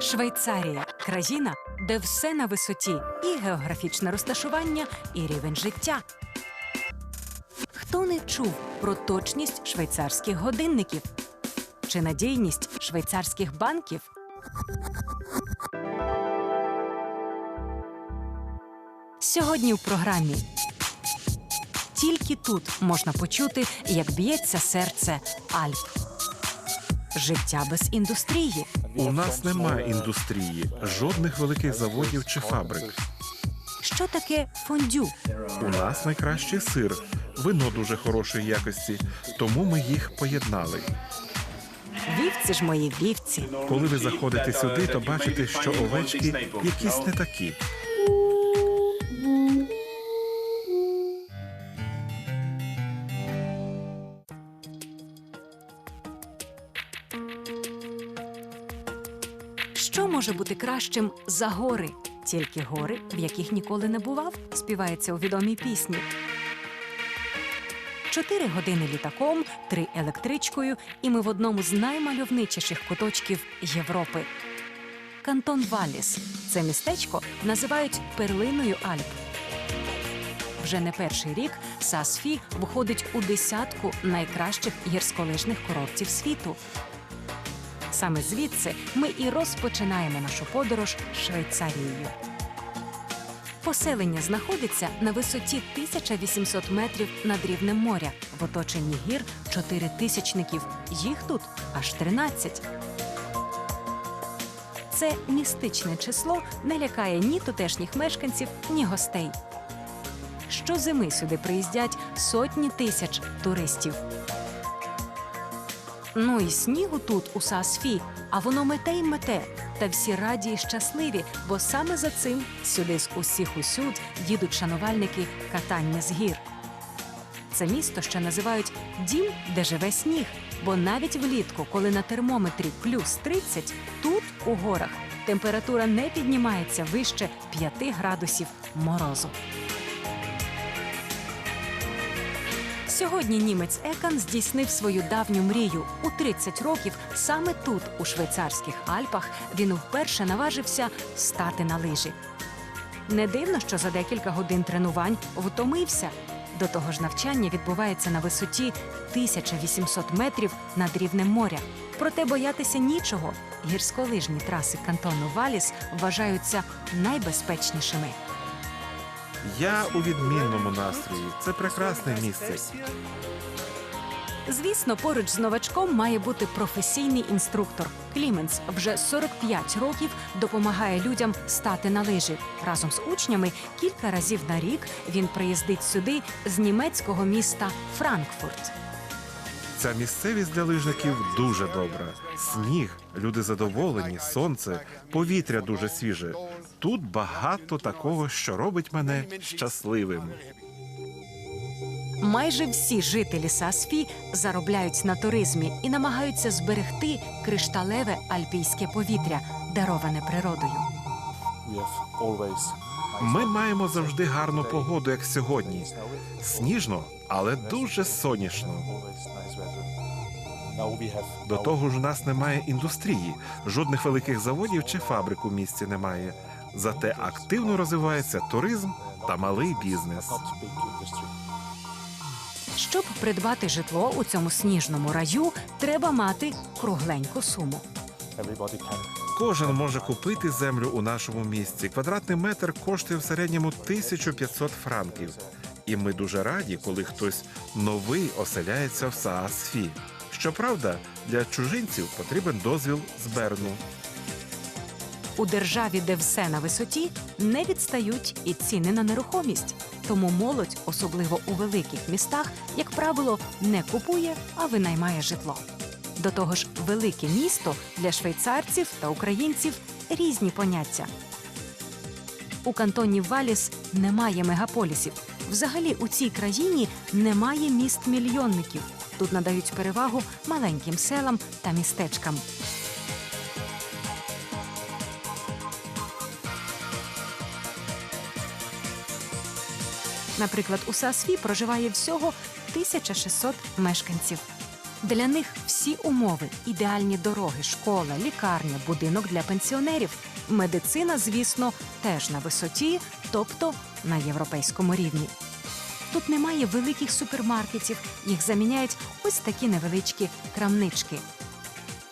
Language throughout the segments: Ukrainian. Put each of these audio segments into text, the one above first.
Швейцарія країна, де все на висоті, і географічне розташування, і рівень життя. Хто не чув про точність швейцарських годинників чи надійність швейцарських банків? Сьогодні в програмі тільки тут можна почути, як б'ється серце Альп. Життя без індустрії. У нас немає індустрії, жодних великих заводів чи фабрик. Що таке фондю? У нас найкращий сир, вино дуже хорошої якості, тому ми їх поєднали. Вівці ж мої вівці. Коли ви заходите сюди, то бачите, що овечки якісь не такі. Що може бути кращим за гори? Тільки гори, в яких ніколи не бував, співається у відомій пісні. Чотири години літаком, три електричкою, і ми в одному з наймальовничіших куточків Європи. Кантон Валіс. Це містечко називають перлиною Альп. Вже не перший рік Сасфі входить у десятку найкращих гірськолижних курортів світу. Саме звідси ми і розпочинаємо нашу подорож Швейцарією. Поселення знаходиться на висоті 1800 метрів над рівнем моря, в оточенні гір чотири тисячників. Їх тут аж 13. Це містичне число не лякає ні тутешніх мешканців, ні гостей. Щозими сюди приїздять сотні тисяч туристів. Ну і снігу тут у Саасфі, а воно мете й мете. Та всі раді й щасливі, бо саме за цим сюди з усіх усюд їдуть шанувальники катання з гір. Це місто ще називають дім, де живе сніг, бо навіть влітку, коли на термометрі плюс 30, тут, у горах, температура не піднімається вище 5 градусів морозу. Сьогодні німець Екан здійснив свою давню мрію. У 30 років саме тут, у швейцарських Альпах, він вперше наважився стати на лижі. Не дивно, що за декілька годин тренувань втомився. До того ж, навчання відбувається на висоті 1800 метрів над рівнем моря. Проте боятися нічого. Гірськолижні траси кантону Валіс вважаються найбезпечнішими. Я у відмінному настрої. Це прекрасне місце. Звісно, поруч з новачком має бути професійний інструктор. Кліменс вже 45 років допомагає людям стати на лижі. Разом з учнями кілька разів на рік він приїздить сюди з німецького міста Франкфурт. Ця місцевість для лижників дуже добра. Сніг, люди задоволені, сонце, повітря дуже свіже. Тут багато такого, що робить мене щасливим. Майже всі жителі Сасфі заробляють на туризмі і намагаються зберегти кришталеве альпійське повітря, дароване природою. Ми маємо завжди гарну погоду, як сьогодні. Сніжно, але дуже сонячно. До того ж, у нас немає індустрії, жодних великих заводів чи фабрик у місті немає. Зате активно розвивається туризм та малий бізнес. Щоб придбати житло у цьому сніжному раю, треба мати кругленьку суму. Кожен може купити землю у нашому місті. Квадратний метр коштує в середньому 1500 франків. І ми дуже раді, коли хтось новий оселяється в Саасфі. Щоправда, для чужинців потрібен дозвіл з Берну. У державі, де все на висоті, не відстають і ціни на нерухомість. Тому молодь, особливо у великих містах, як правило, не купує, а винаймає житло. До того ж, велике місто для швейцарців та українців різні поняття. У кантоні Валіс немає мегаполісів. Взагалі у цій країні немає міст мільйонників. Тут надають перевагу маленьким селам та містечкам. Наприклад, у Сасфі проживає всього 1600 мешканців. Для них всі умови ідеальні дороги, школа, лікарня, будинок для пенсіонерів. Медицина, звісно, теж на висоті, тобто на європейському рівні. Тут немає великих супермаркетів, їх заміняють ось такі невеличкі крамнички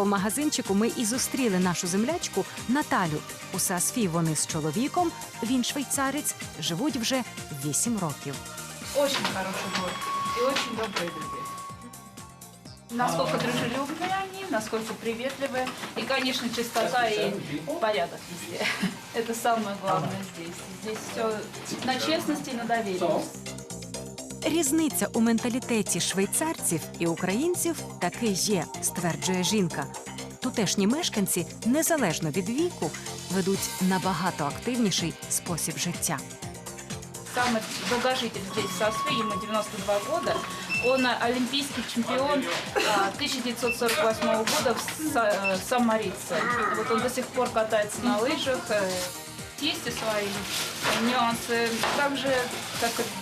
У магазинчику ми і зустріли нашу землячку Наталю. У Сасфі вони з чоловіком, він швейцарець, живуть вже 8 років. Очень хороший город и очень добрые люди. Насколько дружелюбные они, насколько приветливые. И, конечно, чистота и порядок везде. Это самое главное здесь. Здесь все на честности и на доверии. Різниця у менталітеті швейцарців і українців таки є, стверджує жінка. Тутешні мешканці, незалежно від віку, ведуть набагато активніший спосіб життя. Самый долгожитель здесь в Сосфе, ему 92 года. Он а, олимпийский чемпион а, 1948 года в Са- э, Сан-Морице. Вот он до сих пор катается на лыжах. э, Есть и свои нюансы. Так же, как и в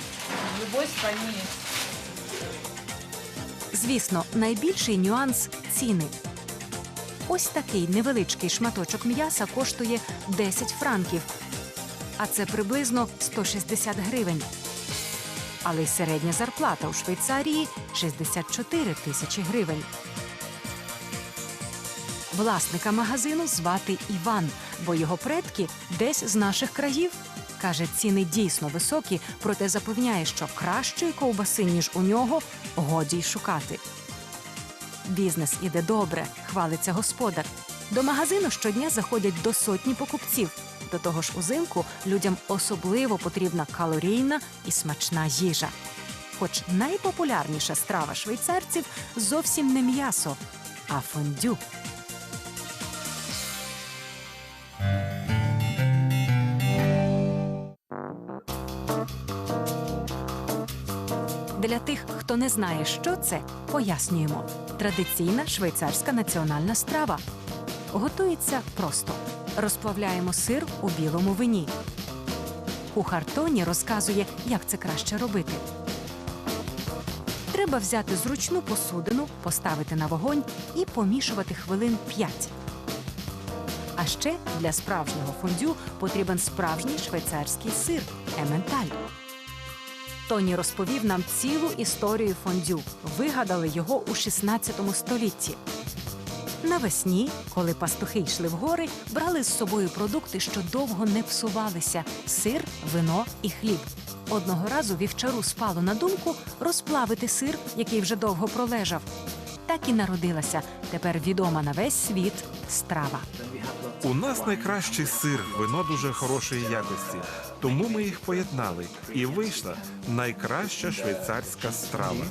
любой стране. Звісно, найбільший нюанс ціни. Ось такий невеличкий шматочок м'яса коштує 10 франків, а це приблизно 160 гривень. Але й середня зарплата у Швейцарії 64 тисячі гривень. Власника магазину звати Іван, бо його предки десь з наших країв. Каже, ціни дійсно високі, проте запевняє, що кращої ковбаси, ніж у нього, годі й шукати. Бізнес іде добре, хвалиться господар. До магазину щодня заходять до сотні покупців. До того ж, узимку людям особливо потрібна калорійна і смачна їжа. Хоч найпопулярніша страва швейцарців зовсім не м'ясо, а фондю. Для тих, хто не знає, що це, пояснюємо. Традиційна швейцарська національна страва. Готується просто: розплавляємо сир у білому вині. Кухар Тоні розказує, як це краще робити. Треба взяти зручну посудину, поставити на вогонь і помішувати хвилин 5. А ще для справжнього фондю потрібен справжній швейцарський сир ементаль. Тоні розповів нам цілу історію фондю. Вигадали його у 16 столітті. Навесні, коли пастухи йшли в гори, брали з собою продукти, що довго не псувалися: сир, вино і хліб. Одного разу вівчару спало на думку розплавити сир, який вже довго пролежав. Так і народилася тепер відома на весь світ страва. У нас найкращий сир, вино дуже хорошої якості. Тому ми їх поєднали, і вийшла найкраща швейцарська страва.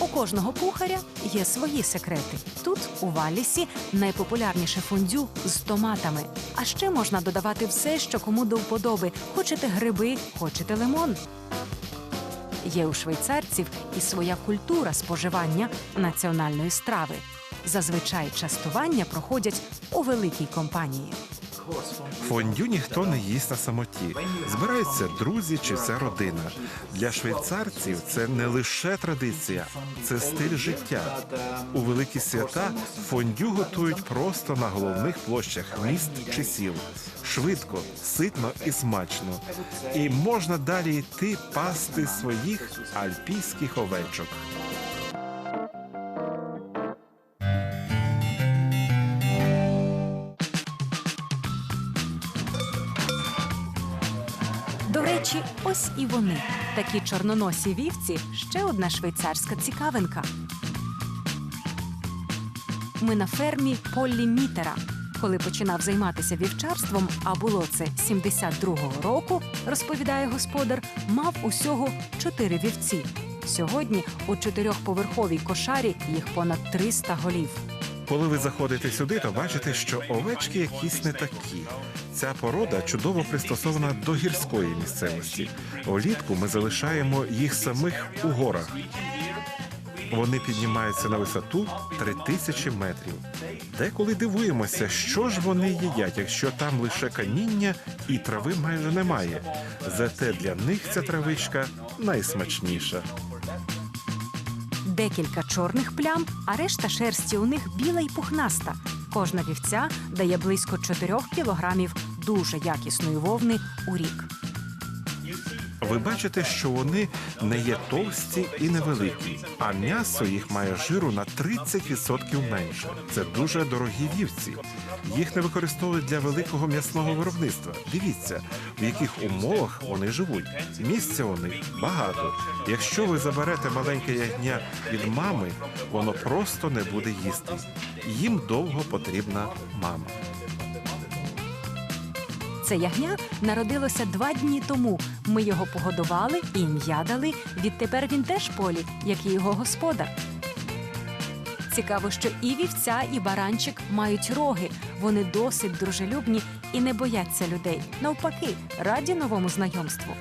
У кожного кухаря є свої секрети. Тут, у Валісі, найпопулярніше фондю з томатами. А ще можна додавати все, що кому до вподоби. Хочете гриби, хочете лимон. Є у швейцарців і своя культура споживання національної страви. Зазвичай частування проходять у великій компанії. Фондю ніхто не їсть на самоті. Збираються друзі чи вся родина. Для швейцарців це не лише традиція, це стиль життя. У великі свята фондю готують просто на головних площах міст чи сіл. Швидко, ситно і смачно. І можна далі йти пасти своїх альпійських овечок. Ось і вони. Такі чорноносі вівці ще одна швейцарська цікавинка. Ми на фермі Поллі Мітера. Коли починав займатися вівчарством, а було це 72-го року, розповідає господар, мав усього чотири вівці. Сьогодні у чотирьохповерховій кошарі їх понад 300 голів. Коли ви заходите сюди, то бачите, що овечки якісь не такі. Ця порода чудово пристосована до гірської місцевості. Влітку ми залишаємо їх самих у горах. Вони піднімаються на висоту 3000 метрів. Деколи дивуємося, що ж вони їдять, якщо там лише каміння і трави майже немає. Зате для них ця травичка найсмачніша. Декілька чорних плям, а решта шерсті у них біла й пухнаста. Кожна вівця дає близько 4 кілограмів дуже якісної вовни у рік. Ви бачите, що вони не є товсті і невеликі, а м'ясо їх має жиру на 30% менше. Це дуже дорогі вівці. Їх не використовують для великого м'ясного виробництва. Дивіться, в яких умовах вони живуть. Місця у них багато. Якщо ви заберете маленьке ягня від мами, воно просто не буде їсти. Їм довго потрібна мама. Це ягня народилося два дні тому. Ми його погодували і ім'я дали. Відтепер він теж полі, як і його господар. Цікаво, що і вівця, і баранчик мають роги. Вони досить дружелюбні і не бояться людей. Навпаки, раді новому знайомству.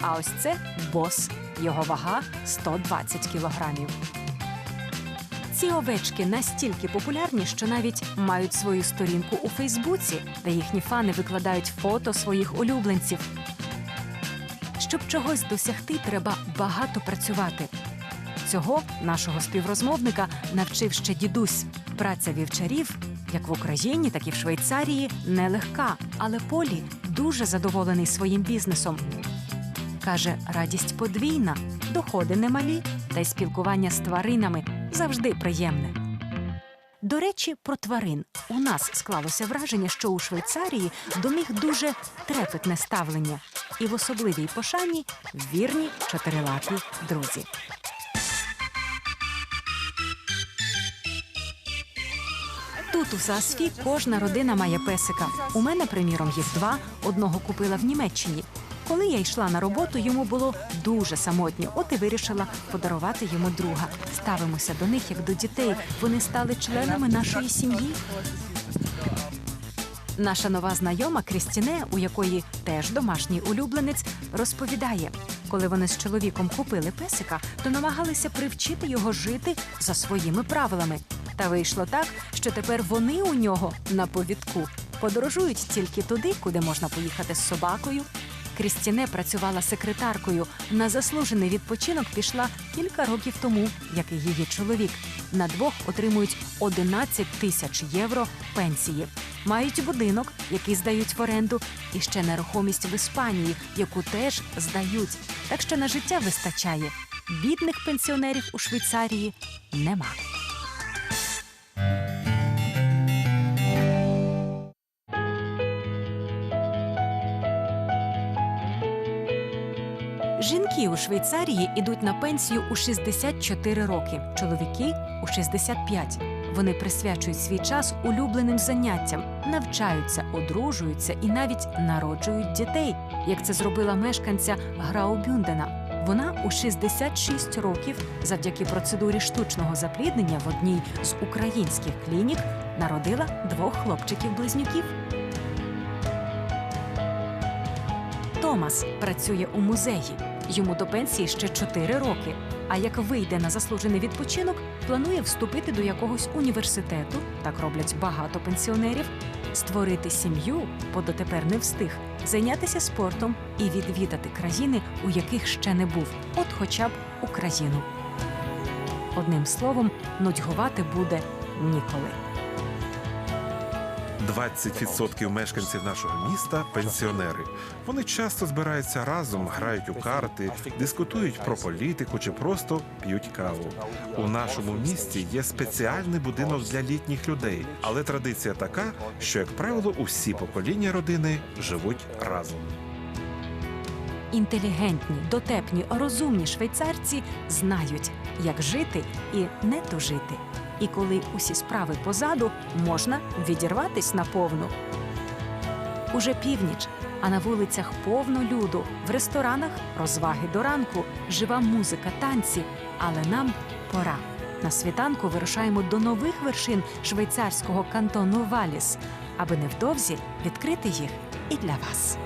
А ось це бос. Його вага 120 кілограмів. Ці овечки настільки популярні, що навіть мають свою сторінку у Фейсбуці, де їхні фани викладають фото своїх улюбленців. Щоб чогось досягти, треба багато працювати. Цього нашого співрозмовника навчив ще дідусь. Праця вівчарів, як в Україні, так і в Швейцарії, нелегка, але Полі дуже задоволений своїм бізнесом. Каже, радість подвійна, доходи немалі, та й спілкування з тваринами завжди приємне. До речі, про тварин у нас склалося враження, що у Швейцарії до них дуже трепетне ставлення, і в особливій пошані вірні чотирилапі друзі. Тут у Сасфі кожна родина має песика. У мене, приміром, їх два. Одного купила в Німеччині. Коли я йшла на роботу, йому було дуже самотньо. От і вирішила подарувати йому друга. Ставимося до них як до дітей. Вони стали членами нашої сім'ї. Наша нова знайома Крістіне, у якої теж домашній улюбленець, розповідає, коли вони з чоловіком купили песика, то намагалися привчити його жити за своїми правилами. Та вийшло так, що тепер вони у нього на повідку подорожують тільки туди, куди можна поїхати з собакою. Крістіне працювала секретаркою. На заслужений відпочинок пішла кілька років тому, як і її чоловік. На двох отримують 11 тисяч євро пенсії. Мають будинок, який здають в оренду, і ще нерухомість в Іспанії, яку теж здають. Так що на життя вистачає. Бідних пенсіонерів у Швейцарії нема. Жінки у Швейцарії ідуть на пенсію у 64 роки, чоловіки у 65. Вони присвячують свій час улюбленим заняттям, навчаються, одружуються і навіть народжують дітей, як це зробила мешканця Граубюндена. Вона у 66 років, завдяки процедурі штучного запліднення в одній з українських клінік, народила двох хлопчиків-близнюків. Томас працює у музеї. Йому до пенсії ще 4 роки. А як вийде на заслужений відпочинок, планує вступити до якогось університету, так роблять багато пенсіонерів, створити сім'ю, бо дотепер не встиг, зайнятися спортом і відвідати країни, у яких ще не був, от хоча б Україну. Одним словом, нудьгувати буде ніколи. 20% мешканців нашого міста пенсіонери. Вони часто збираються разом, грають у карти, дискутують про політику чи просто п'ють каву. У нашому місті є спеціальний будинок для літніх людей, але традиція така, що, як правило, усі покоління родини живуть разом. Інтелігентні, дотепні, розумні швейцарці знають, як жити і не тужити. І коли усі справи позаду, можна відірватись наповну. Уже північ, а на вулицях повно люду, в ресторанах розваги до ранку, жива музика, танці. Але нам пора. На світанку вирушаємо до нових вершин швейцарського кантону Валіс, аби невдовзі відкрити їх і для вас.